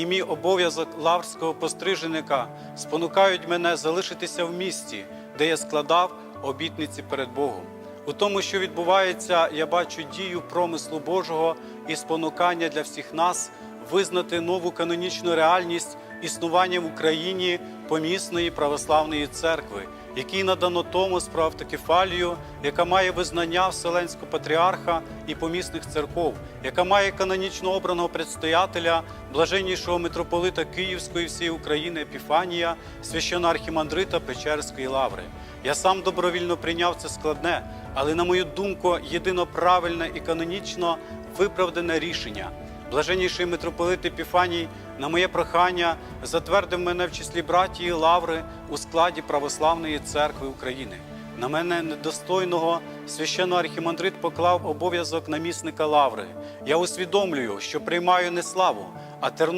і мій обов'язок лаврського постриженика спонукають мене залишитися в місті, де я складав обітниці перед Богом. У тому, що відбувається, я бачу дію промислу Божого і спонукання для всіх нас визнати нову канонічну реальність існування в Україні помісної православної церкви, якій надано Томос про автокефалію, яка має визнання Вселенського патріарха і помісних церков, яка має канонічно обраного предстоятеля, блаженнішого митрополита Київської всієї України Епіфанія, священноархімандрита Печерської лаври. Я сам добровільно прийняв це складне, але, на мою думку, єдино правильне і канонічно виправдане рішення. Блаженніший митрополит Епіфаній на моє прохання затвердив мене в числі братії Лаври у складі Православної церкви України. На мене недостойного священноархімандрит поклав обов'язок намісника Лаври. Я усвідомлюю, що приймаю не славу, а терно.